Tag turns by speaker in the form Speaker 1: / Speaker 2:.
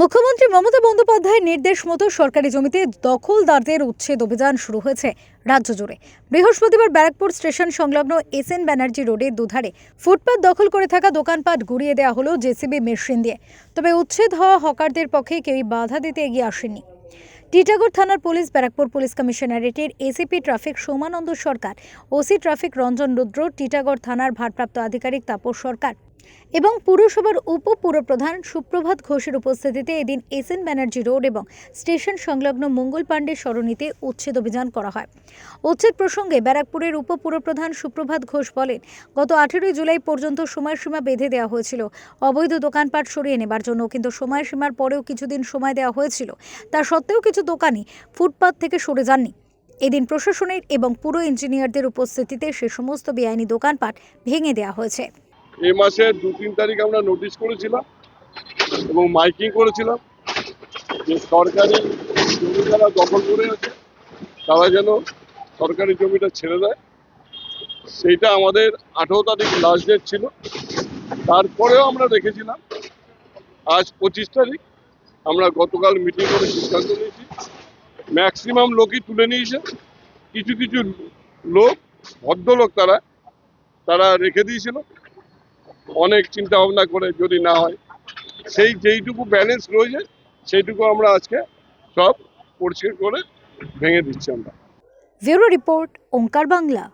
Speaker 1: মুখ্যমন্ত্রী মমতা বন্দ্যোপাধ্যায়ের নির্দেশ মতো সরকারি জমিতে দখলদারদের উচ্ছেদ অভিযান শুরু হয়েছে রাজ্য জুড়ে। বৃহস্পতিবার ব্যারাকপুর স্টেশন সংলগ্ন এস এন ব্যানার্জি রোডের দুধারে ফুটপাত দখল করে থাকা দোকানপাট গুড়িয়ে দেওয়া হলো জেসিবি মেশিন দিয়ে। তবে উচ্ছেদ হওয়া হকারদের পক্ষে কেউই বাধা দিতে এগিয়ে আসেনি টিটাগড় থানার police, Barrackpore police কমিশনারেটের ACP traffic Somananda Sarkar OC traffic Ranjan Rudra, Titagarh থানার ভারপ্রাপ্ত আধিকারিক তাপস সরকার এবং পুরসভার উপপুরপ্রধান সুপ্রভাত ঘোষের উপস্থিতিতে এদিন এস এন ব্যানার্জি রোড এবং স্টেশন সংলগ্ন মঙ্গল পাণ্ডে সরণিতে উচ্ছেদ অভিযান করা হয়। উচ্ছেদ প্রসঙ্গে ব্যারাকপুরের উপপুরপ্রধান সুপ্রভাত ঘোষ বলেন, গত আঠেরোই জুলাই পর্যন্ত সময়সীমা বেঁধে দেওয়া হয়েছিল। অবৈধ দোকানপাট সরিয়ে নেবার জন্য কিন্তু সময়সীমার পরেও কিছুদিন সময় দেওয়া হয়েছিল। তা সত্ত্বেও কিছু দোকানি ফুটপাত থেকে সরে যাননি। এদিন প্রশাসনের এবং পুরো ইঞ্জিনিয়ারদের উপস্থিতিতে সে সমস্ত বেআইনি দোকানপাট ভেঙে দেওয়া হয়েছে।
Speaker 2: এই মাসের দু তিন তারিখ আমরা নোটিশ করেছিলাম এবং মাইকিং করেছিলাম যে সরকারি জমি যারা দখল করে আছে, তারা যেন সরকারি জমিটা ছেড়ে দেয়। সেইটা আমাদের আঠেরো তারিখ লাস্ট ডেট ছিল। তারপরেও আমরা রেখেছিলাম আজ পঁচিশ তারিখ আমরা গতকাল মিটিং করে সিদ্ধান্ত নিয়েছি। ম্যাক্সিমাম লোকই তুলে নিয়েছে। কিছু কিছু লোক, ভদ্রলোক তারা তারা রেখে দিয়েছিল। অনেক চিন্তা ভাবনা করে যদি না হয়। সেই যেইটুকু ব্যালেন্স রয়েছে, সেইটুকু আমরা আজকে সব পরিষ্কার করে ভেঙে দিচ্ছি আমরা।
Speaker 1: রিপোর্ট, ওঙ্কার বাংলা।